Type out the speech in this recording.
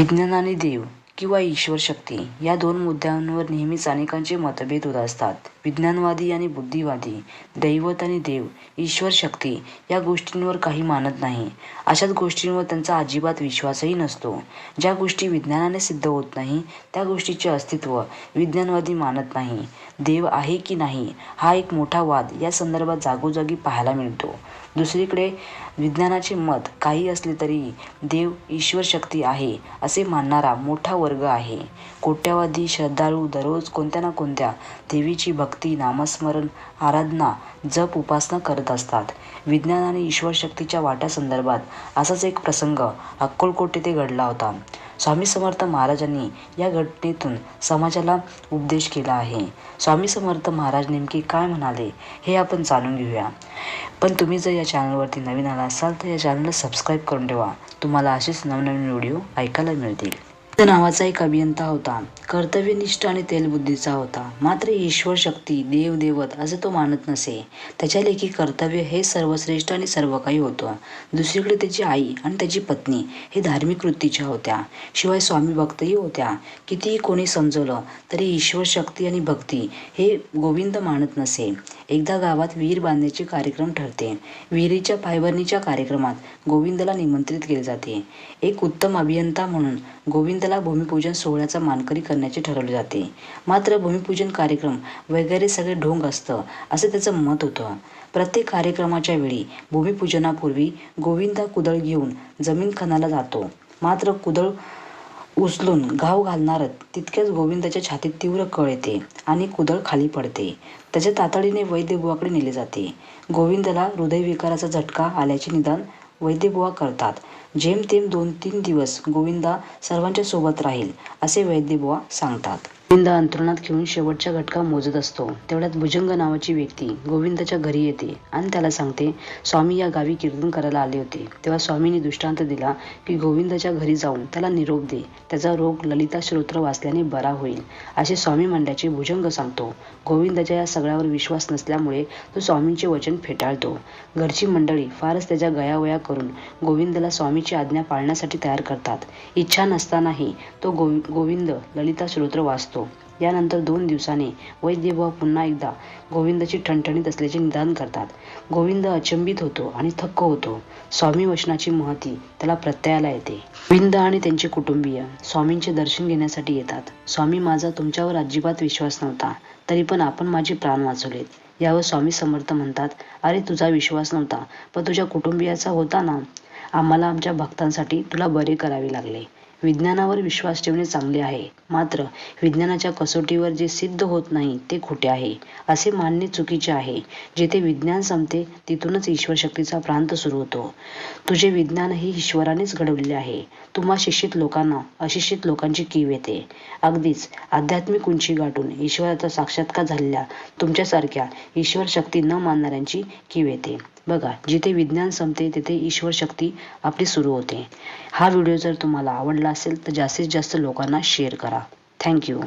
विज्ञान आणि देव किंवा ईश्वर शक्ती या दोन मुद्द्यांवर नेहमीच अनेकांचे मतभेद होत असतात. विज्ञानवादी आणि बुद्धिवादी दैवत आणि देव, ईश्वर शक्ती या गोष्टींवर काही मानत नाही. अशाच गोष्टींवर त्यांचा अजिबात विश्वासही नसतो. ज्या गोष्टी विज्ञानाने सिद्ध होत नाही त्या गोष्टीचे अस्तित्व विज्ञानवादी मानत नाही. देव आहे की नाही हा एक मोठा वाद या संदर्भात जागोजागी पाहायला मिळतो. दुसरीकडे विज्ञानाचे मत काही असले तरी देव, ईश्वर शक्ती आहे असे मानणारा मोठा वर्ग आहे. कोट्यावधी श्रद्धाळू दररोज कोणत्या ना कोणत्या देवीची भक्ती, नामस्मरण, आराधना, जप, उपासना करत असतात. विज्ञान आणि ईश्वर शक्तीच्या वाट्यासंदर्भात असाच एक प्रसंग अक्कलकोट येथे घडला होता. स्वामी समर्थ महाराजांनी या घटनेतून समाजाला उपदेश केला आहे. स्वामी समर्थ महाराज नेमके काय म्हणाले हे आपण जाणून घेऊया. पण तुम्ही जर या चॅनलवरती नवीन आला असाल तर या चॅनलला सबस्क्राईब करून ठेवा. तुम्हाला असेच नवनवीन व्हिडिओ ऐकायला मिळतील. नावाचा एक अभियंता होता. कर्तव्यनिष्ठ आणि तेलबुद्धीचा होता. मात्र ईश्वर शक्ती, देवदेवत असे तो मानत नसे. त्याच्या लेखी कर्तव्य हे सर्वश्रेष्ठ आणि सर्व काही होतं. दुसरीकडे त्याची आई आणि त्याची पत्नी हे धार्मिक वृत्तीच्या होत्या. शिवाय स्वामी भक्तही होत्या. कितीही कोणी समजवलं तरी ईश्वर शक्ती आणि भक्ती हे गोविंद मानत नसे. एकदा गावात विहीर बांधण्याचे कार्यक्रम ठरते. विहिरीच्या पायाभरणीच्या कार्यक्रमात गोविंदला निमंत्रित केले जाते. एक उत्तम अभियंता म्हणून गोविंदला भूमिपूजन सोहळ्याचा मानकरी करण्याचे ठरवले जाते. मात्र भूमिपूजन कार्यक्रम वगैरे सगळे ढोंग असतं असे त्याचं मत होतं. प्रत्येक कार्यक्रमाच्या वेळी भूमिपूजनापूर्वी गोविंदा कुदळ घेऊन जमीन खणाला जातो. मात्र कुदळ उचलून घाव घालणार तितक्याच गोविंदाच्या छातीत तीव्र कळ येते आणि कुदळ खाली पडते. त्याचे तातडीने वैद्यबुवाकडे नेले जाते. गोविंदाला हृदयविकाराचा झटका आल्याचे निदान वैद्यबुवा करतात. जेमतेम दोन-तीन दिवस गोविंदा सर्वांच्या सोबत राहील असे वैद्यबुवा सांगतात. गोविंद अंतरुणात खेळून शेवटचा घटका मोजत असतो. तेवढ्यात भुजंग नावाची व्यक्ती गोविंदाच्या घरी येते आणि त्याला सांगते, स्वामी या गावी कीर्तन करायला आले होते. तेव्हा स्वामींनी दृष्टांत दिला की गोविंदाच्या घरी जाऊन त्याला निरोप दे. त्याचा रोग ललिता श्रोत्र वाचल्याने बरा होईल असे स्वामी म्हणल्याचे भुजंग सांगतो. गोविंदाच्या या सगळ्यावर विश्वास नसल्यामुळे तो स्वामींचे वचन फेटाळतो. घरची मंडळी फारच त्याच्या गयावया करून गोविंदला स्वामीची आज्ञा पाळण्यासाठी तयार करतात. इच्छा नसतानाही तो गोविंद ललिता श्रोत्र वाचतो. यानंतर दोन दिवसांनी वैद्यबुवा पुन्हा एकदा गोविंदाची ठणठणीत असल्याचे निदान करतात. गोविंद अचंबित होतो आणि थक्क होतो. स्वामी वचनाची महती त्याला प्रत्ययाला येते. गोविंद आणि त्यांचे कुटुंबीय स्वामींचे दर्शन घेण्यासाठी येतात. स्वामी माझा तुमच्यावर अजिबात विश्वास नव्हता. तरी पण आपण माझे प्राण वाचवलेत. यावर स्वामी समर्थ म्हणतात, अरे तुझा विश्वास नव्हता पण तुझ्या कुटुंबीयांचा होता ना. आम्हाला आमच्या भक्तांसाठी तुला बरे करावे लागले. विज्ञानावर विश्वास ठेवणे चांगले आहे. मात्र विज्ञानाच्या कसोटीवर जे सिद्ध होत नाही ते खोटे आहे असे मानणे चुकीचे आहे. जेथे विज्ञान संपते तिथूनच ईश्वर शक्तीचा प्रांत सुरू होतो. तुझे विज्ञानही ईश्वरानेच घडवलेले आहे. तुम्हा शिक्षित लोकांना अशिक्षित लोकांची कीव येते. अगदीच आध्यात्मिक उंची गाठून ईश्वराचा साक्षात्कार झालेल्या तुमच्यासारख्या ईश्वर शक्ती न मानणाऱ्यांची कीव येते. बघा जिथे विज्ञान संपते तिथे ईश्वर शक्ती आपली सुरू होते. हा व्हिडिओ जर तुम्हाला आवडला असेल तर जास्तीत जास्त लोकांना शेअर करा. Thank you.